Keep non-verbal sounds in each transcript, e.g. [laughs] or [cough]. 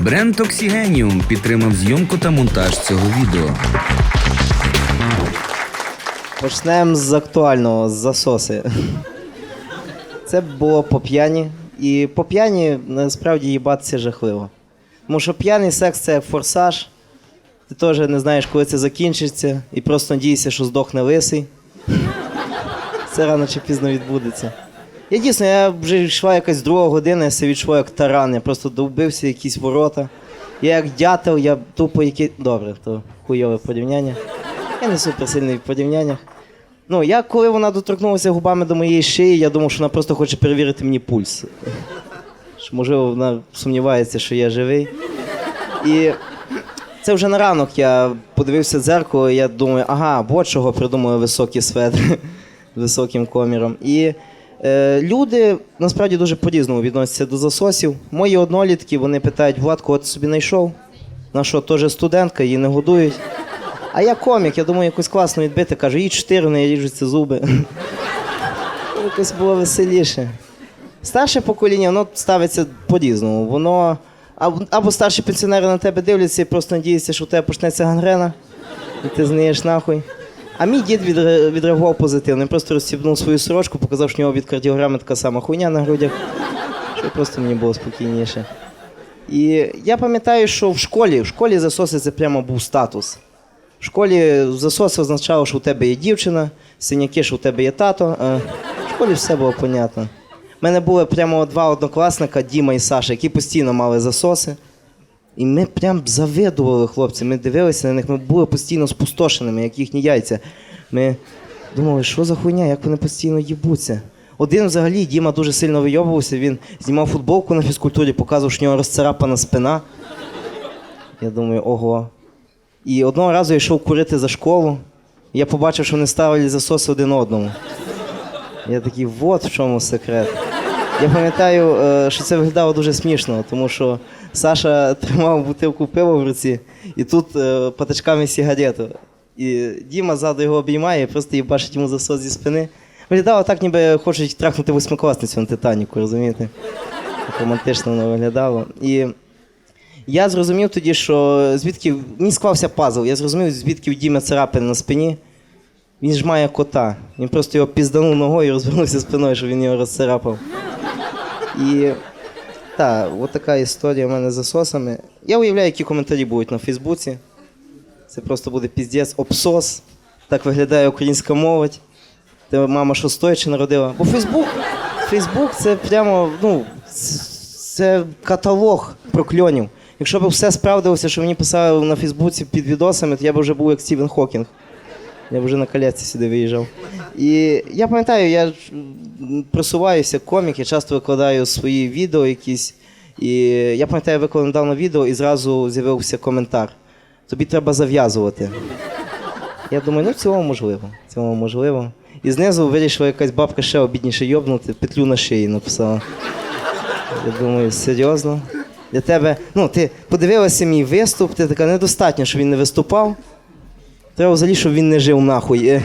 Бренд Оксігеніум підтримав зйомку та монтаж цього відео. Почнемо з актуального, з засоси. Це було по п'яні. І по п'яні насправді їбатися жахливо. Тому що п'яний секс це форсаж. Ти теж не знаєш, коли це закінчиться, і просто надієшся, що здохне лисий. Це рано чи пізно відбудеться. Я дійсно, я вже йшла якась друга година, я себе відчуваю як таран, я просто довбився якісь ворота. Я як дятел, я тупо які. Добре, то хуйове порівняння. Я не суперсильний в порівняннях. Ну, я коли вона доторкнулася губами до моєї шиї, я думав, що вона просто хоче перевірити мені пульс. Що, можливо, вона сумнівається, що я живий. І це вже на ранок я подивився в дзеркало, і я думаю, ага, от чого придумали високі з [laughs] високим коміром. І люди насправді дуже по-різному відносяться до засосів. Мої однолітки вони питають, Влад, кого ти собі знайшов? На що, теж студентка, її не годують. А я комік, я думаю, якось класно відбити. Кажу, їй чотири, в неї ріжуться зуби. [laughs] Якось було веселіше. Старше покоління, воно ставиться по-різному. Воно або, старші пенсіонери на тебе дивляться і просто надіються, що у тебе почнеться гангрена, і ти зниєш нахуй. А мій дід відре- відреагував позитивно. Він просто розстібнув свою сорочку, показав, що в нього від кардіограми така сама хуйня на грудях, що просто мені було спокійніше. І я пам'ятаю, що в школі, в школі засоси це прямо був статус. В школі засоси означало, що у тебе є дівчина, синяки, що у тебе є тато. А в школі все було понятно. У мене були прямо два однокласника, Діма і Саша, які постійно мали засоси. І ми прям завидували хлопці. Ми дивилися на них, ми були постійно спустошеними, як їхні яйця. Ми думали, що за хуйня, як вони постійно їбуться. Один взагалі Діма дуже сильно вийобувався, він знімав футболку на фізкультурі, показував, що в нього розцарапана спина. Я думаю, ого. І одного разу я йшов курити за школу, і я побачив, що вони ставили засоси один одному. Я такий, от в чому секрет. Я пам'ятаю, е, що це виглядало дуже смішно, тому що Саша тримав бутилку пива в руці, і тут е, патичками сигарету. І Діма ззаду його обіймає, і просто їй бачить йому засос зі спини. Виглядало так, ніби хочуть трахнути восьмикласницю на Титаніку, розумієте? Так романтично воно виглядало. І я зрозумів тоді, що звідки мені склався пазл. Я зрозумів, звідки у Діма царапини на спині. Він ж має кота. Він просто його пізданув ногою і розвернувся спиною, щоб він його розцарапав. І так, от така історія в мене з засосами. Я уявляю, які коментарі будуть на Фейсбуці. Це просто буде піздець, обсос. Так виглядає українська молодь. Тебе мама що стоячи народила. Бо Фейсбук, Фейсбук це прямо, ну, це каталог прокльонів. Якщо б все справдилося, що мені писали на Фейсбуці під відосами, то я б вже був як Стівен Хокінг. Я вже на колясці сюди виїжджав. І я пам'ятаю, я просуваюся комік, я часто викладаю свої відео якісь. І я пам'ятаю, я виклав недавно відео і зразу з'явився коментар. Тобі треба зав'язувати. Я думаю, ну цілому можливо. В можливо. І знизу вирішила якась бабка ще обідніше йобнути, петлю на шиї написала. Я думаю, серйозно? Для тебе, ну, ти подивилася мій виступ, ти така недостатньо, що він не виступав. Треба взагалі, щоб він не жив нахуй. Е.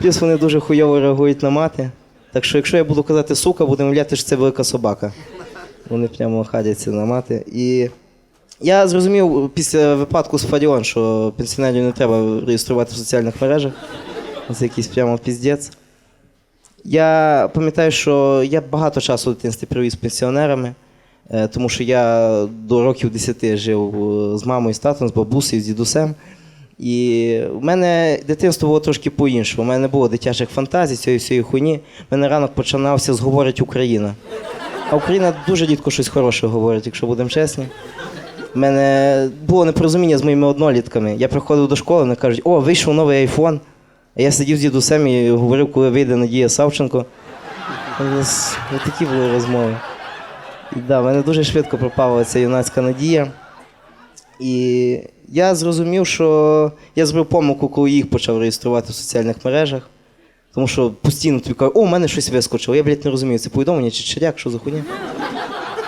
Плюс вони дуже хуйово реагують на мати. Так що, якщо я буду казати сука, будемо мовляти, що це велика собака. Вони прямо хадяться на мати. І я зрозумів після випадку з Фаріон, що пенсіонерів не треба реєструвати в соціальних мережах. Це якийсь прямо піздець. Я пам'ятаю, що я багато часу в дитинстві провів пенсіонерами, е, тому що я до років 10 жив е, з мамою, з татом, з бабусею, з дідусем. І в мене дитинство було трошки по-іншому. У мене не було дитячих фантазій, цієї всієї хуйні. У мене ранок починався з говорить Україна. А Україна дуже рідко щось хороше говорить, якщо будемо чесні. У мене було непорозуміння з моїми однолітками. Я приходив до школи, вони кажуть, о, вийшов новий айфон. А я сидів з дідусем і говорив, коли вийде Надія Савченко. Нас такі були розмови. І да, в мене дуже швидко пропала ця юнацька надія. І я зрозумів, що я зробив помилку, коли їх почав реєструвати в соціальних мережах. Тому що постійно тобі кажуть, о, у мене щось вискочило. Я, блядь, не розумію, це повідомлення чи черяк, що за хуйня?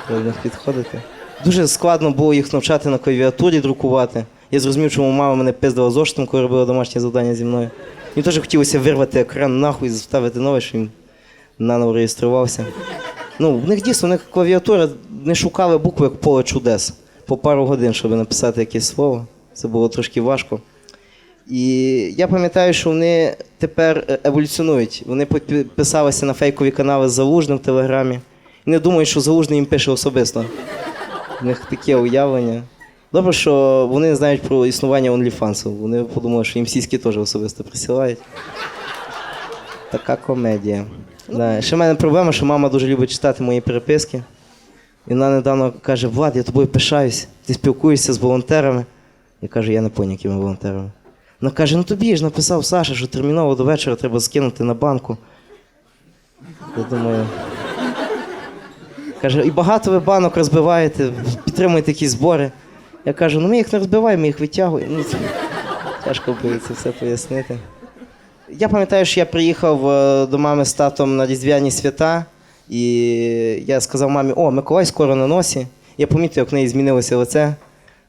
Треба до них підходити. Дуже складно було їх навчати на клавіатурі друкувати. Я зрозумів, чому мама мене пиздила зоштом, коли робила домашнє завдання зі мною. Мені теж хотілося вирвати екран нахуй і заставити новий, що він наново реєструвався. Ну, в них дійсно, в них клавіатура не шукали букви як поле чудес по пару годин, щоб написати якесь слово. Це було трошки важко. І я пам'ятаю, що вони тепер е, еволюціонують. Вони підписалися на фейкові канали з Залужним в Телеграмі. І не думають, що Залужний їм пише особисто. У них таке уявлення. Добре, що вони не знають про існування OnlyFans. Вони подумали, що їм сіськи теж особисто присилають. Така комедія. Да. Ще в мене проблема, що мама дуже любить читати мої переписки. І вона недавно каже: Влад, я тобою пишаюсь, ти спілкуєшся з волонтерами. Я кажу, я не поняв, якими волонтерами. Вона каже: ну тобі ж написав Саша, що терміново до вечора треба скинути на банку. Я думаю. Каже, і багато ви банок розбиваєте, підтримуєте якісь збори. Я кажу, ну ми їх не розбиваємо, ми їх витягуємо. Ну, тяжко буде це все пояснити. Я пам'ятаю, що я приїхав е, до мами з татом на різдвяні свята, і я сказав мамі, о, Миколай скоро на носі. Я помітив, як в неї змінилося лице.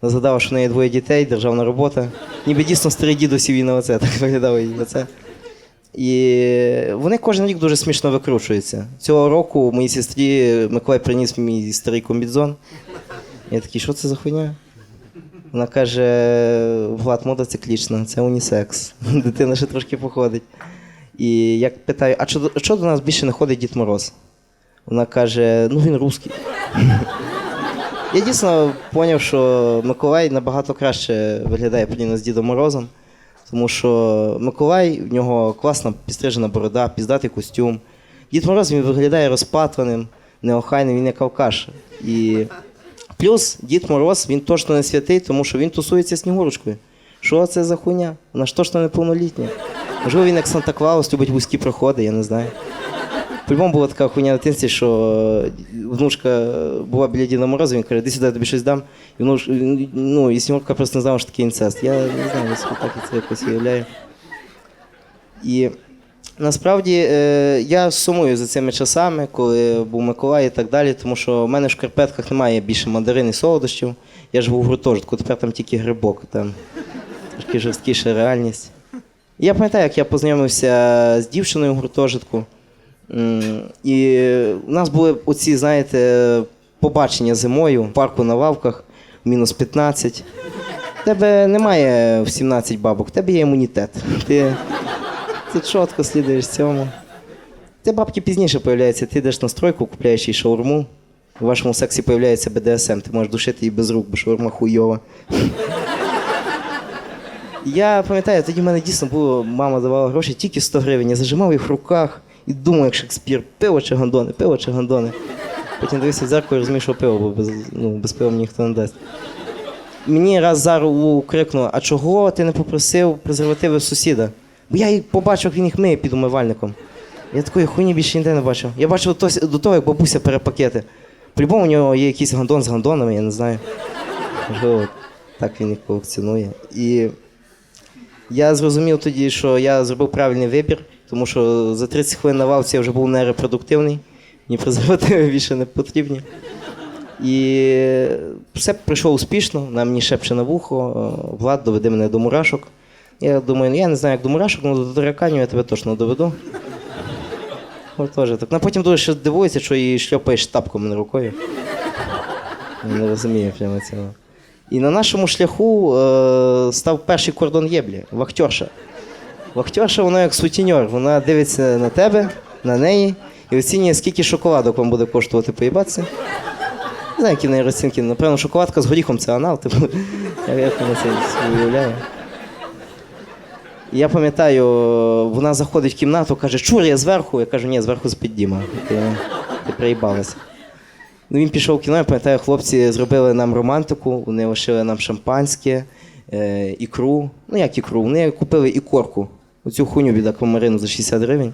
Згадала, що в неї двоє дітей, державна робота. Ніби дійсно старий дідусів її на лице, так виглядало її лице. І вони кожен рік дуже смішно викручуються. Цього року моїй сестрі Миколай приніс мій старий комбідзон. Я такий, що це за хуйня? Вона каже: Влад, мода циклічна, це унісекс. Дитина ще трошки походить. І я питаю, а що до нас більше не ходить Дід Мороз? Вона каже: ну він русський. Я дійсно зрозумів, що Миколай набагато краще виглядає порівняно з Дідом Морозом, тому що Миколай, в нього класна підстрижена борода, піздатий костюм. Дід Мороз він виглядає розпатваним, неохайним, він як алкаш. І плюс Дід Мороз він точно не святий, тому що він тусується снігурочкою. Що це за хуйня? Вона ж точно неповнолітня. Можливо, він як Санта Клаус любить вузькі проходи, я не знаю. По-любому була така хуйня в дитинстві, що е, внучка була біля Діда Мороза, він каже, іди сюди, я тобі щось дам. І, внуш... ну, і Снігурка просто не знала, що таке інцест. Я не знаю, я так це якось уявляю. І насправді е, я сумую за цими часами, коли був Миколай і так далі, тому що в мене в шкарпетках немає більше мандарин і солодощів. Я живу в гуртожитку, тепер там тільки грибок, там трошки жорсткіша реальність. Я пам'ятаю, як я познайомився з дівчиною в гуртожитку. І у нас були оці, знаєте, побачення зимою в парку на лавках, мінус 15. В тебе немає в 17 бабок, в тебе є імунітет. Ти, ти чітко слідуєш цьому. Ти бабки пізніше появляються, ти йдеш на стройку, купляєш їй шаурму. У вашому сексі появляється БДСМ, ти можеш душити її без рук, бо шаурма хуйова. Я пам'ятаю, тоді в мене дійсно було, мама давала гроші тільки 100 гривень. Я зажимав їх в руках і думав, як Шекспір, пиво чи гандони, пиво чи гандони. Потім дивився в зеркало і розумів, що пиво, бо без, ну, без пива мені ніхто не дасть. Мені раз Зару крикнула, а чого ти не попросив презервативи сусіда? Бо я їх побачив, як він їх миє під умивальником. Я такої хуйні більше ніде не бачив. Я бачив до того, як бабуся пере пакети. По-любому у нього є якийсь гандон з гандонами, я не знаю. Можливо, так він їх колекціонує. І я зрозумів тоді, що я зробив правильний вибір, тому що за 30 хвилин на лавці я вже був нерепродуктивний, мені презервативи [laughs] більше не потрібні. І все пройшло успішно, на мені шепче на вухо, Влад доведе мене до мурашок. Я думаю, ну я не знаю, як до мурашок, але до тараканів я тебе точно доведу. От теж так. Ну, потім дуже ще дивується, що її шльопаєш тапком на рукою. Я Не розумію прямо цього. І на нашому шляху е, став перший кордон єблі, вахтерша. Вахтерша, вона як сутіньор, вона дивиться на тебе, на неї і оцінює, скільки шоколадок вам буде коштувати поїбатися. Не знаю, які неї розцінки. Напевно, шоколадка з горіхом це анал, типу. [laughs] Як вона це собі уявляє. Я пам'ятаю, вона заходить в кімнату, каже, чур, я зверху. Я кажу, ні, зверху з-під Діма. Ти, ти приїбалася. Ну, він пішов в кіно, я пам'ятаю, хлопці зробили нам романтику, вони лишили нам шампанське, е, ікру. Ну як ікру? Вони купили ікорку. Оцю хуйню від аквамарину за 60 гривень.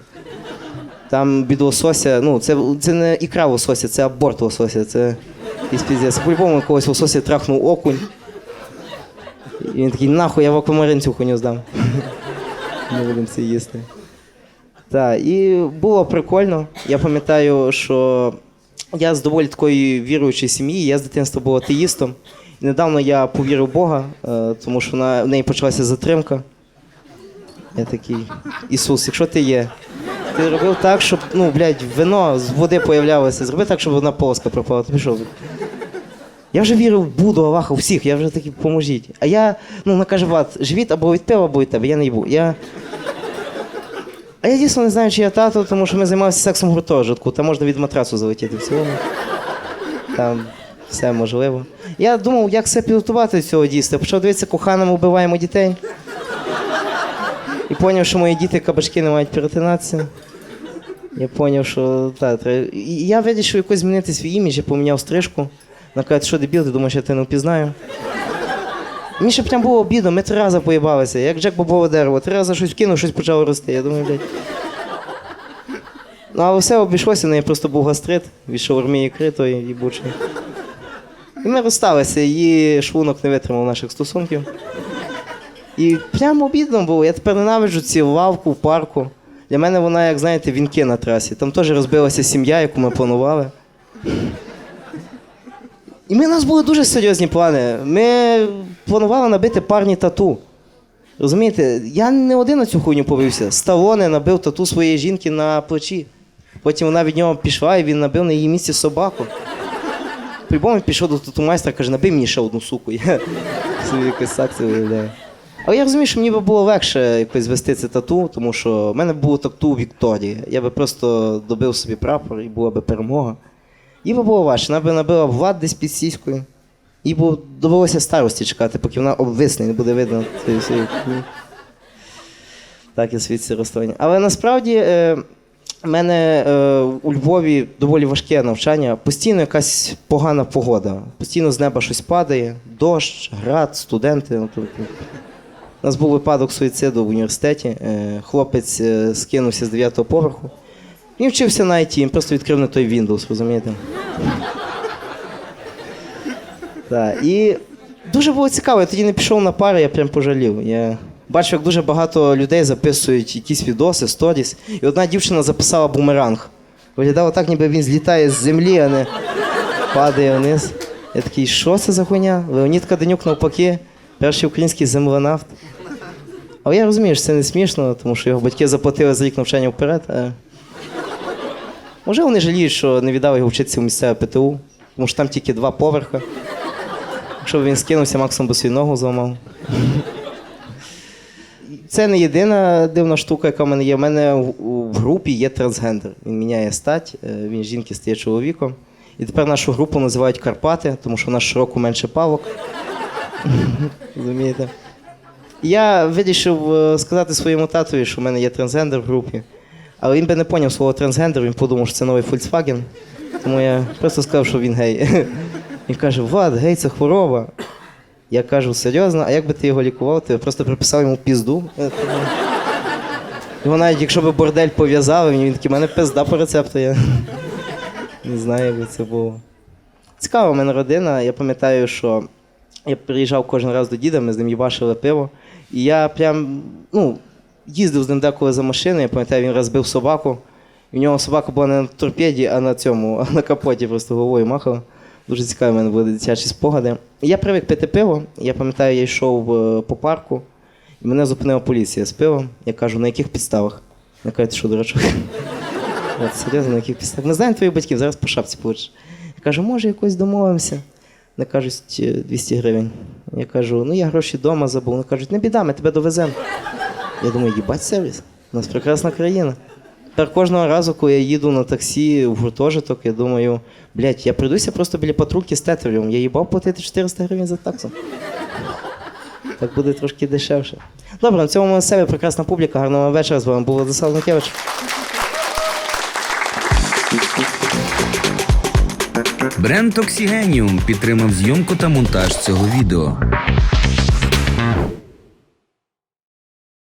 Там від лосося, ну це, це не ікра лосося, це аборт лосося, це якийсь піздець. По-любому когось лосося трахнув окунь. І він такий, нахуй, я в аквамарин цю хуйню здам. [laughs] Не будемо це їсти. Так, і було прикольно. Я пам'ятаю, що я з доволі такої віруючої сім'ї, я з дитинства був атеїстом. Недавно я повірив в Бога, е, тому що в неї почалася затримка. Я такий, Ісус, якщо ти є, Ти робив так, щоб, ну, блядь, вино з води появлялося. Зроби так, щоб одна полоска пропала. Ти пішов. Я вже вірив в Буду, Аллаха, всіх, я вже такий, поможіть. А я, ну, вона каже, Влад, живіт або від пива, або від тебе, я не їбу. Я... А я дійсно не знаю, чи я тато, тому що ми займалися сексом в гуртожитку, там можна від матрасу залетіти в цілому. Там все можливо. Я думав, як все підготувати до цього дійства. Почав дивитися, коханому вбиваємо дітей. І зрозумів, що мої діти кабачки не мають перетинатися. Я зрозумів, що так, треба. Я вирішив якось змінити свій імідж, я поміняв стрижку. Вона каже, що дебіл, ти думаєш, я тебе не впізнаю. Мені ще прям було обідно, ми три рази поїбалися, як Джек Бобове дерево. Три рази щось вкинув, щось почало рости. Я думаю, блядь. Ну, але все обійшлося, в неї просто був гастрит, від шаурмі ікри тої їбучої. І ми розсталися, її шлунок не витримав наших стосунків. І прямо обідно було. Я тепер ненавиджу ці лавку в парку. Для мене вона, як знаєте, вінки на трасі. Там теж розбилася сім'я, яку ми планували. І ми, у нас були дуже серйозні плани. Ми планували набити парні тату. Розумієте, я не один на цю хуйню повівся. Сталоне набив тату своєї жінки на плечі. Потім вона від нього пішла і він набив на її місці собаку. По-любому пішов до тату майстра, каже, набий мені ще одну суку. Я собі якось так це виявляю. Але я розумію, що мені би було легше якось вести це тату, тому що в мене було тату Вікторії. Я би просто добив собі прапор і була би перемога. Їй би було важче, вона би набила влад десь під сіською. Їй б довелося старості чекати, поки вона обвисне, не буде видно цієї всієї. Так, я свідці розстроєння. Але насправді е, в мене е, у Львові доволі важке навчання. Постійно якась погана погода. Постійно з неба щось падає, дощ, град, студенти. Ну, тут- У нас був випадок суїциду в університеті. Е, хлопець е, скинувся з 9-го поверху. Він вчився на IT, він просто відкрив не той Windows, розумієте? Так, і дуже було цікаво, я тоді не пішов на пари, я прям пожалів. Я бачив, як дуже багато людей записують якісь відоси, сторіс. І одна дівчина записала бумеранг. Виглядало так, ніби він злітає з землі, а не падає вниз. Я такий, що це за хуйня? Леонід Каденюк навпаки, перший український землянавт. Але я розумію, що це не смішно, тому що його батьки заплатили за рік навчання вперед. А... Може, вони жаліють, що не віддали його вчитися в місцеве ПТУ, тому що там тільки два поверха. Якщо б він скинувся, максимум би свою ногу зламав. Це не єдина дивна штука, яка в мене є. У мене в, в групі є трансгендер. Він міняє стать, е, він жінки стає чоловіком. І тепер нашу групу називають Карпати, тому що в нас широко менше палок. Розумієте? Я вирішив е, сказати своєму татові, що в мене є трансгендер в групі. Але він би не поняв слово трансгендер, він подумав, що це новий Volkswagen. Тому я просто сказав, що він гей. [laughs] Він каже: Влад, гей, це хвороба. Я кажу, серйозно, а як би ти його лікував, ти просто приписав йому пізду. Його навіть якщо б бордель пов'язали, він такий, в мене пизда по рецепту. Я не знаю, як би це було. Цікава в мене родина. Я пам'ятаю, що я приїжджав кожен раз до діда, ми з ним їбашили пиво. І я прям, ну, їздив з ним деколи за машиною, я пам'ятаю, він розбив собаку. І в нього собака була не на торпеді, а на цьому, а на капоті просто головою махала. Дуже цікаві в мене були дитячі спогади. Я привик пити пиво. Я пам'ятаю, я йшов е, по парку, і мене зупинила поліція з пивом. Я кажу, на яких підставах? Я кажу, що, дурачок? [laughs] Серйозно, на яких підставах? Ми знаємо твоїх батьків, зараз по шапці получиш. Я кажу, може, якось домовимося. Вони кажуть, «Е, 200 гривень. Я кажу, ну я гроші вдома забув. Вони кажуть, не біда, ми тебе довеземо. Я думаю, їбать сервіс. У нас прекрасна країна. Тепер кожного разу, коли я їду на таксі в гуртожиток, я думаю, блядь, я прийдуся просто біля патрульки з тетерем. Я їбав платити 400 гривень за таксу. Так буде трошки дешевше. Добре, на цьому ми себе прекрасна публіка. Гарного вечора. З вами був Владислав Накевич. Бренд Оксігеніум підтримав зйомку та монтаж цього відео.